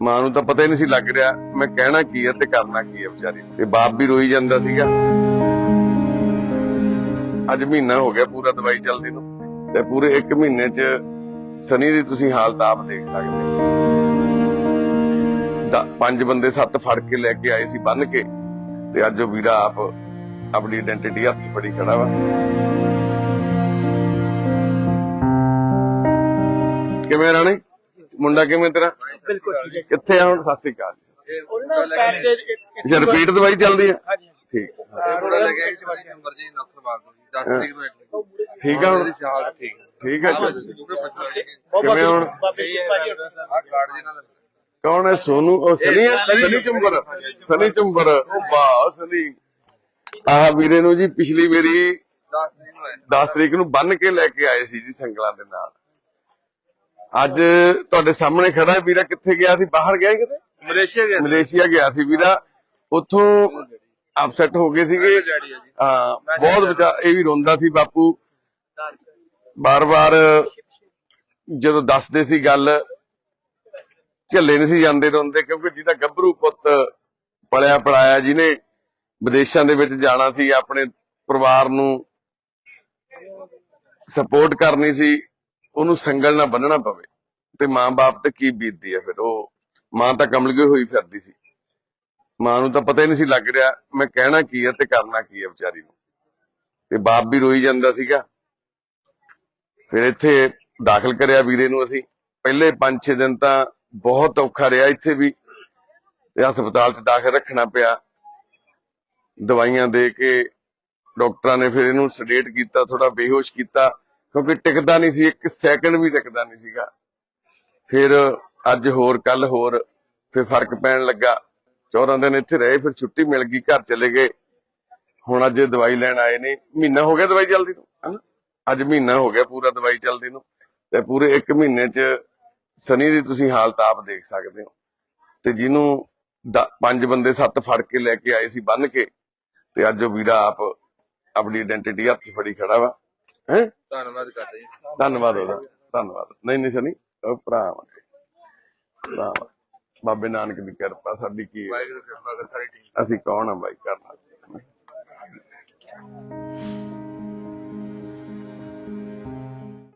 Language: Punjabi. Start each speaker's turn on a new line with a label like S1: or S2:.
S1: ਮਾਂ ਨੂੰ ਤਾਂ ਪਤਾ ਹੀ ਨਹੀਂ ਸੀ ਲੱਗ ਰਿਹਾ ਮੈਂ ਕਹਿਣਾ ਕੀ ਹੈ ਤੇ ਕਰਨਾ ਕੀ ਹੈ ਵਿਚਾਰੀ ਤੇ ਬਾਪ ਵੀ ਰੋਈ ਜਾਂਦਾ ਸੀਗਾ। ਅੱਜ ਮਹੀਨਾ ਹੋ ਗਿਆ ਪੂਰਾ ਦਵਾਈ ਚੱਲਦੀ ਨੂੰ। ਤੇ ਪੂਰੇ 1 ਮਹੀਨੇ ਚ ਸਨੀ ਦੀ ਤੁਸੀਂ ਹਾਲਤ ਆਪ ਦੇਖ ਸਕਦੇ ਹੋ। ਪੰਜ ਬੰਦੇ ਸੱਤ ਫੜ ਕੇ ਲੈ ਕੇ ਆਏ ਸੀ ਬੰਨ ਕੇ। ਤੇ ਅੱਜ ਉਹ ਵੀਰਾ ਆਪ ਆਪਣੀ ਆਇਡੈਂਟੀਟੀ ਹੱਥ 'ਚ ਫੜੀ ਖੜਾ ਵਾ। ਕਿਵੇਂ ਰਾਣੀ? ਮੁੰਡਾ ਕਿਵੇਂ ਤੇਰਾ?
S2: ਬਿਲਕੁਲ ਠੀਕ ਹੈ।
S1: ਕਿੱਥੇ ਆ ਹੁਣ? ਸਤਿ ਸ੍ਰੀ ਅਕਾਲ
S2: ਉਹਨਾਂ ਪੈਰ ਚ
S1: ਅੱਛਾ ਰਿਪੀਟ ਦਵਾਈ ਚੱਲਦੀ ਹੈ?
S2: ਹਾਂਜੀ
S1: ਠੀਕ
S3: ਥੋੜਾ ਲੱਗਿਆ ਇਸ ਵਾਰੀ ਨੰਬਰ ਜੀ ਨੌਕਰ ਬਾਗ ਤੋਂ 10 ਤਰੀਕ ਨੂੰ ਐਡਮਿਟ
S1: ਠੀਕ ਆ ਹੁਣ?
S3: ਠੀਕ
S1: ਠੀਕ ਹੈ ਕਿਵੇਂ ਹੁਣ?
S3: ਆ ਕਾਰਡ ਜੀ ਨਾਲ
S1: ਕੌਣ ਹੈ? ਸੋਨੂ? ਉਹ ਸਨੀ ਸਨੀ ਚੁੰਬਰ। ਸਨੀ ਚੁੰਬਰ। ਉਹ ਵਾਹ ਸਨੀ। ਆਹ ਵੀਰੇ ਨੂੰ ਜੀ ਪਿਛਲੀ ਵਾਰੀ
S3: 10 ਤਰੀਕ ਨੂੰ ਹੈ
S1: 10 ਤਰੀਕ ਨੂੰ ਬੰਨ ਕੇ ਲੈ ਕੇ ਆਏ ਸੀ ਜੀ ਸੰਗਲਾਂ ਦੇ ਨਾਲ। ਅੱਜ ਤੁਹਾਡੇ ਸਾਹਮਣੇ ਖੜਾ ਹੈ ਵੀਰਾ ਕਿੱਥੇ ਗਿਆ ਸੀ? ਬਾਹਰ ਗਿਆ ਕਿਤੇ?
S3: ਮਲੇਸ਼ੀਆ ਗਿਆ
S1: ਮਲੇਸ਼ੀਆ ਗਿਆ ਸੀ ਵੀਰਾ। ਉੱਥੋਂ ਅਪਸੈਟ ਹੋ ਗਏ ਸੀਗੇ।
S3: ਹੈ
S1: ਬਹੁਤ ਵਿਚਾਰ ਇਹ ਵੀ ਰੋਂਦਾ ਸੀ ਬਾਪੂ। ਬਾਰ-ਬਾਰ ਜਦੋਂ ਦੱਸਦੇ ਸੀ ਗੱਲ ਝੱਲੇ ਨਹੀਂ ਸੀ ਜਾਂਦੇ ਰੋਂਦੇ ਕਿਉਂਕਿ ਜਿਹਦਾ ਗੱਭਰੂ ਪੁੱਤ ਪਲਿਆ ਪੜਾਇਆ ਜਿਹਨੇ ਵਿਦੇਸ਼ਾਂ ਦੇ ਵਿੱਚ ਜਾਣਾ ਸੀ ਆਪਣੇ ਪਰਿਵਾਰ ਨੂੰ ਸਪੋਰਟ ਕਰਨੀ ਸੀ ਉਹਨੂੰ ਸੰਗਲ ਨਾ ਬੰਨਣਾ ਪਵੇ। ਤੇ ਮਾਂ-ਬਾਪ ਤੇ ਕੀ ਬੀਤਦੀ ਹੈ ਫਿਰ? ਉਹ ਮਾਂ ਤਾਂ ਕਮਲ ਗਈ ਹੋਈ ਫਿਰਦੀ ਸੀ। ਮਾਂ ਨੂੰ ਤਾਂ ਪਤਾ ਹੀ ਨਹੀਂ ਸੀ ਲੱਗ ਰਿਹਾ, ਮੈਂ ਕਹਿਣਾ ਕੀ ਹੈ ਤੇ ਕਰਨਾ ਕੀ ਹੈ ਵਿਚਾਰੀ ਨੂੰ। ਤੇ ਬਾਪ ਵੀ ਰੋਈ ਜਾਂਦਾ ਸੀਗਾ। ਫਿਰ ਇੱਥੇ ਦਾਖਲ ਕਰਿਆ ਵੀਰੇ ਨੂੰ ਅਸੀਂ। ਪਹਿਲੇ 5-6 ਦਿਨ ਤਾਂ ਬਹੁਤ ਔਖਾ ਰਿਹਾ ਇੱਥੇ ਵੀ। ਤੇ ਹਸਪਤਾਲ 'ਚ ਦਾਖਲ ਰੱਖਣਾ ਪਿਆ। ਦਵਾਈਆਂ ਦੇ ਕੇ ਡਾਕਟਰਾਂ ਨੇ ਫਿਰ ਇਹਨੂੰ ਸੈਡੇਟ ਕੀਤਾ ਥੋੜਾ ਬੇਹੋਸ਼ ਕੀਤਾ। ਕਿਉਂਕਿ ਟਿਕਦਾ ਨਹੀਂ ਸੀ, ਇੱਕ ਸੈਕਿੰਡ ਵੀ ਟਿਕਦਾ ਨਹੀਂ ਸੀਗਾ। ਫਿਰ ਅੱਜ ਹੋਰ ਕੱਲ ਹੋਰ, ਫਿਰ ਫ਼ਰਕ ਪੈਣ ਲੱਗਾ। 14 ਦਿਨ ਇੱਥੇ ਰਹੇ, ਫਿਰ ਛੁੱਟੀ ਮਿਲ ਗਈ, ਘਰ ਚਲੇ ਗਏ। ਹੁਣ ਅੱਜ ਦਵਾਈ ਲੈਣ ਆਏ ਨੇ। ਮਹੀਨਾ ਹੋ ਗਿਆ ਦਵਾਈ ਚੱਲਦੀ ਨੂੰ, ਹਨਾ? ਅੱਜ ਮਹੀਨਾ ਹੋ ਗਿਆ ਪੂਰਾ ਦਵਾਈ ਚੱਲਦੀ ਨੂੰ। ਤੇ ਪੂਰੇ 1 ਮਹੀਨੇ ਚ ਸਨੀ ਦੀ ਤੁਸੀਂ ਹਾਲਤ ਆਪ ਦੇਖ ਸਕਦੇ ਹੋ। ਤੇ ਜਿਹਨੂੰ ਪੰਜ ਬੰਦੇ ਸੱਤ ਫੜ ਕੇ ਲੈ ਕੇ ਆਏ ਸੀ ਬੰਨ ਕੇ, ਤੇ ਅੱਜ ਉਹ ਵੀਰਾ ਆਪ ਆਪਣੀ ਆਇਡੈਂਟੀਟੀ ਹੱਥ ਫੜੀ ਖੜਾ ਵਾ। ਹੈ?
S3: ਧੰਨਵਾਦ ਕਰਦੇ ਜੀ
S1: ਧੰਨਵਾਦ ਉਹਦਾ। ਧੰਨਵਾਦ। ਨਹੀਂ ਨਹੀਂ ਸਨੀ ਉਹ ਭਰਾ। ਭਰਾ। ਬਾਬੇ ਨਾਨਕ ਦੀ ਕਿਰਪਾ ਸਾਡੀ ਕੀ ਹੈ?
S3: ਵਾਹਿਗੁਰੂ ਕਿਰਪਾ ਕਰ ਸਾਰੀ ਟੀਮ
S1: ਅਸੀਂ ਕੌਣ ਆ ਬਾਈ? ਕਰਨਾ